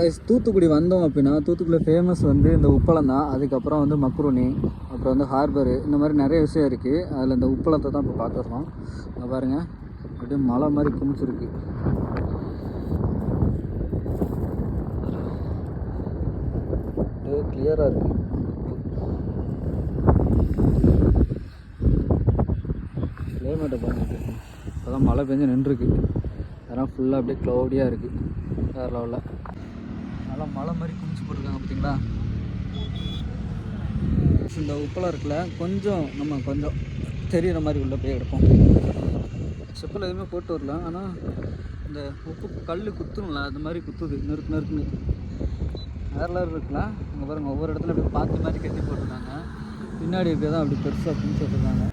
Guys Thoothukudi வந்தோம் அப்படின்னா தூத்துக்குடியில் ஃபேமஸ் வந்து இந்த உப்பளம் தான். அதுக்கப்புறம் வந்து மக்ருனி அப்புறம் வந்து ஹார்பரு இந்த மாதிரி நிறைய விஷயம் இருக்குது அதில் இந்த உப்பளத்தை தான் இப்போ பார்க்குறோம் இங்கே பாருங்கள் அப்படியே மலை மாதிரி குமிச்சிருக்கு. அப்படியே கிளியராக இருக்குது கிளைமேட்டை பாருங்க. இப்போ தான் மழை பெஞ்சு நின்றுருக்கு. அதெல்லாம் ஃபுல்லாக அப்படியே க்ளௌடியாக இருக்குது வேறு லெவலில் நல்லா மலை மாதிரி குமிச்சு போட்டிருக்காங்க பார்த்தீங்களா இந்த உப்பெல்லாம் இருக்குல்ல கொஞ்சம் நம்ம கொஞ்சம் தெரியிற மாதிரி உள்ளே போய் எடுப்போம். செப்பல் எதுவுமே போட்டு வரல ஆனால் இந்த உப்பு கல் குத்துணும்ல அது மாதிரி குத்துது நெருக்கு நெருக்குன்னு வேறு லெவல் இருக்குல்ல அங்கே பாருங்க ஒவ்வொரு இடத்துல அப்படியே பார்த்து மாதிரி கட்டி போட்டிருக்காங்க. பின்னாடி இருக்கிறதான் அப்படி பெருசாக குமிச்சு வச்சுருக்காங்க.